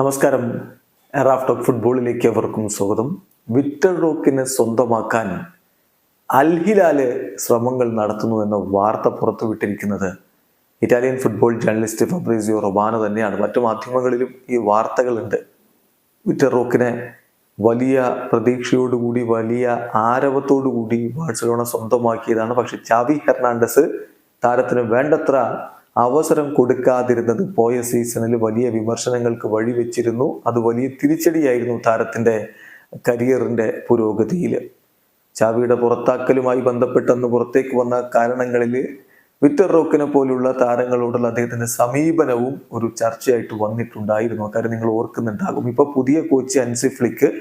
നമസ്കാരം. എറാഫ്റ്റോക്ക് ഫുട്ബോളിലേക്ക് അവർക്കും സ്വാഗതം. വിക്ടർ റോക്കിനെ സ്വന്തമാക്കാൻ അൽഹിലാൽ ശ്രമങ്ങൾ നടത്തുന്നു എന്ന വാർത്ത പുറത്തുവിട്ടിരിക്കുന്നത് Italian football journalist Fabrizio Romano തന്നെയാണ്. മറ്റു മാധ്യമങ്ങളിലും ഈ വാർത്തകളുണ്ട്. വിക്ടർ റോക്കിനെ വലിയ പ്രതീക്ഷയോടുകൂടി വലിയ ആരവത്തോടുകൂടി ബാഴ്സലോണ സ്വന്തമാക്കിയതാണ്. പക്ഷെ ചാവി ഹെർണാണ്ടസ് താരത്തിന് വേണ്ടത്ര അവസരം കൊടുക്കാതിരുന്നത് പോയ സീസണിൽ വലിയ വിമർശനങ്ങൾക്ക് വഴിവെച്ചിരുന്നു അത് വലിയ തിരിച്ചടിയായിരുന്നു താരത്തിന്റെ കരിയറിന്റെ പുരോഗതിയിൽ. ചാവിയുടെ പുറത്താക്കലുമായി ബന്ധപ്പെട്ടെന്ന് പുറത്തേക്ക് വന്ന കാരണങ്ങളിൽ വിക്ടർ റോക്കിനെ പോലുള്ള താരങ്ങളോടുള്ള അദ്ദേഹത്തിന്റെ സമീപനവും ഒരു ചർച്ചയായിട്ട് വന്നിട്ടുണ്ടായിരുന്നു. അക്കാര്യം നിങ്ങൾ ഓർക്കുന്നുണ്ടാകും. ഇപ്പൊ പുതിയ കോച്ച് അൻസിഫ്ലിക്ക്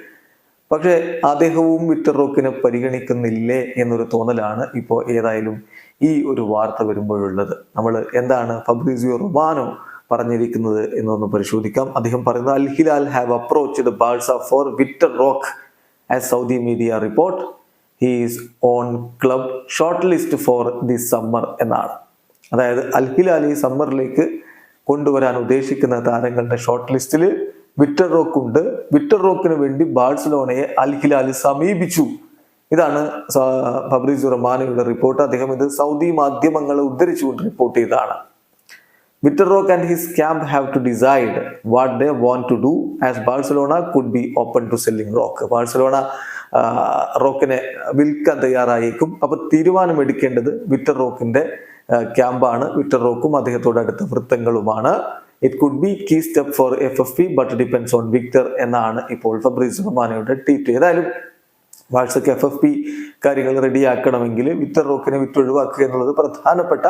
പക്ഷേ അദ്ദേഹവും വിക്ടർ റോക്കിനെ പരിഗണിക്കുന്നില്ലേ എന്നൊരു തോന്നലാണ് ഇപ്പോൾ ഏതായാലും ഈ ഒരു വാർത്ത വരുമ്പോഴുള്ളത്. നമ്മൾ എന്താണ് ഫബ്രീസിയോ റൊബാനോ പറഞ്ഞിരിക്കുന്നത് എന്നൊന്ന് പരിശോധിക്കാം. അദ്ദേഹം പറയുന്നത് Al Hilal have approached Barca for Vitor Roque as Saudi media report. He's on club short list for the summer എന്നാണ്. അതായത് അൽ ഹിലാൽ ഈ സമ്മറിലേക്ക് കൊണ്ടുവരാൻ ഉദ്ദേശിക്കുന്ന താരങ്ങളുടെ ഷോർട്ട് ലിസ്റ്റിൽ വിറ്റർ റോക്ക് ഉണ്ട്. വിറ്റർ റോക്കിന് വേണ്ടി ബാഴ്സലോണയെ അൽ ഹിലാൽ സമീപിച്ചു. ഇതാണ് ഫബ്രീസ് റഹ്മാനയുടെ റിപ്പോർട്ട്. അദ്ദേഹം ഇത് സൗദി മാധ്യമങ്ങളെ ഉദ്ധരിച്ചുകൊണ്ട് റിപ്പോർട്ട് ചെയ്തതാണ്. Victor Roque and his camp have to decide what they want to do as Barcelona could be open to selling Roque Barcelona റോക്കിനെ വിൽക്കാൻ തയ്യാറായേക്കും. അപ്പൊ തീരുമാനമെടുക്കേണ്ടത് വിറ്റർ റോക്കിന്റെ ക്യാമ്പാണ് വിറ്റർ റോക്കും അദ്ദേഹത്തോട് അടുത്ത വൃത്തങ്ങളുമാണ്. It could be key step for F F P but depends on Victor എന്നാണ് ഇപ്പോൾ Fabrizio റഹ്മാനയുടെ tweet. ഏതായാലും വാട്സപ്പ് എഫ് എഫ് പി കാര്യങ്ങൾ റെഡിയാക്കണമെങ്കിൽ വിത്തർ റോക്കിനെ വിറ്റ് ഒഴിവാക്കുക എന്നുള്ളത് പ്രധാനപ്പെട്ട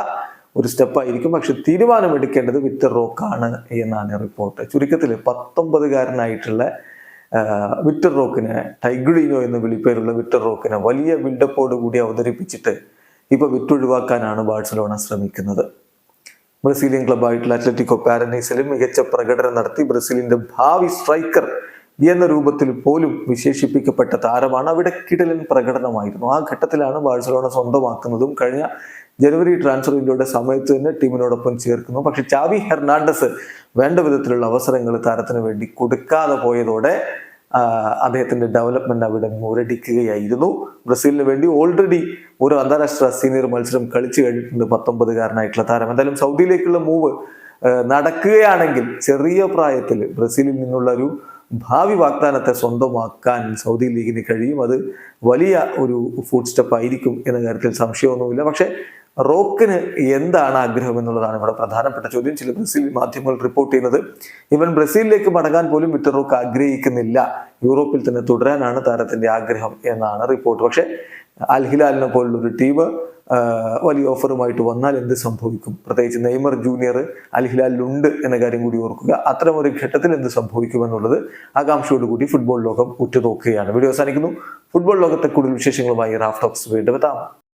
ഒരു സ്റ്റെപ്പായിരിക്കും പക്ഷെ തീരുമാനമെടുക്കേണ്ടത് വിത്തർ റോക്കാണ് എന്നാണ് റിപ്പോർട്ട് ചുരുക്കത്തിൽ പത്തൊമ്പതുകാരനായിട്ടുള്ള വിക്ടർ റോക്കിനെ ടൈഗ്രീനോ എന്ന വിളിപ്പേരുള്ള വിക്ടർ റോക്കിനെ വലിയ ബിൽഡപ്പോട് കൂടി അവതരിപ്പിച്ചിട്ട് ഇപ്പൊ വിറ്റൊഴിവാക്കാനാണ് ബാഴ്സലോണ ശ്രമിക്കുന്നത്. ബ്രസീലിയൻ ക്ലബ്ബായിട്ടുള്ള അത്ലറ്റിക്കോ പാരനൈസിലും മികച്ച പ്രകടനം നടത്തി. ബ്രസീലിന്റെ ഭാവി സ്ട്രൈക്കർ എന്ന രൂപത്തിൽ പോലും വിശേഷിപ്പിക്കപ്പെട്ട താരമാണ്. അവിടെ കിടലൻ പ്രകടനമായിരുന്നു. ആ ഘട്ടത്തിലാണ് ബാഴ്സലോണ സ്വന്തമാക്കുന്നതും കഴിഞ്ഞ ജനുവരി ട്രാൻസ്ഫർ വിൻഡോയുടെ സമയത്ത് തന്നെ ടീമിനോടൊപ്പം ചേർക്കുന്നു. പക്ഷെ ചാവി ഹെർണാണ്ടസ് വേണ്ട വിധത്തിലുള്ള അവസരങ്ങൾ താരത്തിന് വേണ്ടി കൊടുക്കാതെ പോയതോടെ അദ്ദേഹത്തിന്റെ ഡെവലപ്മെന്റ് അവിടെ മുരടിക്കുകയായിരുന്നു. ബ്രസീലിന് വേണ്ടി ഓൾറെഡി ഒരു അന്താരാഷ്ട്ര സീനിയർ മത്സരം കളിച്ചു കഴിഞ്ഞിട്ടുണ്ട് പത്തൊമ്പതുകാരനായിട്ടുള്ള താരം. എന്തായാലും സൗദിയിലേക്കുള്ള മൂവ് നടക്കുകയാണെങ്കിൽ ചെറിയ പ്രായത്തിൽ ബ്രസീലിൽ നിന്നുള്ള ഒരു ഭാവി വാഗ്ദാനത്തെ സ്വന്തമാക്കാൻ സൗദി ലീഗിന് കഴിയും. അത് വലിയ ഒരു ഫുഡ് സ്റ്റെപ്പ് ആയിരിക്കും എന്ന കാര്യത്തിൽ സംശയമൊന്നുമില്ല. പക്ഷെ റോക്കിന് എന്താണ് ആഗ്രഹം എന്നുള്ളതാണ് ഇവിടെ പ്രധാനപ്പെട്ട ചോദ്യം. ചില ബ്രസീൽ മാധ്യമങ്ങൾ റിപ്പോർട്ട് ചെയ്യുന്നത് ഇവൻ ബ്രസീലിലേക്ക് മടങ്ങാൻ പോലും വിക്ടർ റോക്ക് ആഗ്രഹിക്കുന്നില്ല. യൂറോപ്പിൽ തന്നെ തുടരാനാണ് താരത്തിന്റെ ആഗ്രഹം എന്നാണ് റിപ്പോർട്ട് പക്ഷെ അൽഹിലാലിനെ പോലുള്ള ഒരു ടീം വലിയ ഓഫറുമായിട്ട് വന്നാൽ എന്ത് സംഭവിക്കും? പ്രത്യേകിച്ച് നെയ്മർ ജൂനിയർ അൽ ലുണ്ട് എന്ന കാര്യം കൂടി ഓർക്കുക. അത്തരം ഒരു ഘട്ടത്തിൽ എന്ത് സംഭവിക്കും എന്നുള്ളത് ആകാംക്ഷയോടുകൂടി ഫുട്ബോൾ ലോകം ഉറ്റുനോക്കുകയാണ്. വീഡിയോ അവസാനിക്കുന്നു. ഫുട്ബോൾ ലോകത്തെ കൂടുതൽ വിശേഷങ്ങളുമായി റാഫ്റ്റോക്സ് വീണ്ടും എത്താം.